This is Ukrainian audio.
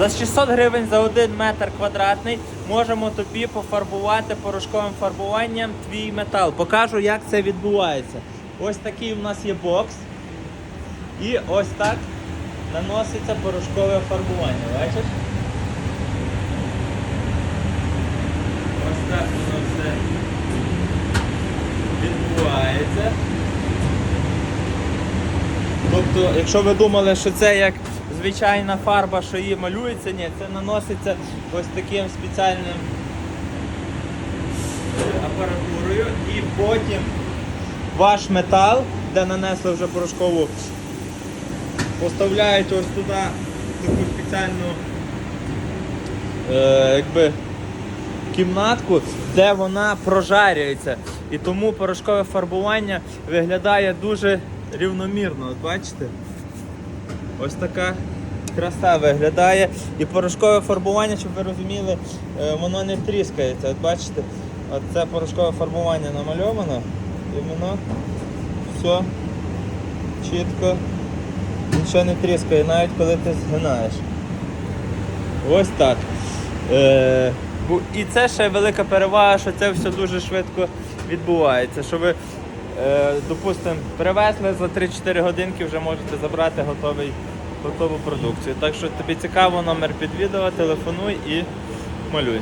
За 600 гривень за 1 метр квадратний можемо тобі пофарбувати порошковим фарбуванням твій метал. Покажу, як це відбувається. Ось такий у нас є бокс. І ось так наноситься порошкове фарбування. Бачиш? Ось так воно все відбувається. Тобто, якщо ви думали, що це як звичайна фарба, що її малюється, ні, це наноситься ось таким спеціальним апаратурою і потім ваш метал, де нанесли вже порошкову, поставляють ось туди таку спеціальну е, якби, кімнатку, де вона прожарюється. І тому порошкове фарбування виглядає дуже рівномірно. От бачите? Ось така краса виглядає. І порошкове фарбування, щоб ви розуміли, е, воно не тріскається. От бачите, це порошкове фарбування намальовано і воно все чітко, нічого не тріскає, навіть коли ти згинаєш. Ось так. Е, і це ще велика перевага, що це все дуже швидко відбувається. Що ви, е, допустимо, привезли за 3-4 годинки, вже можете забрати готовий, готову продукцію. Так що тобі цікаво, номер під відео, телефонуй і малюй.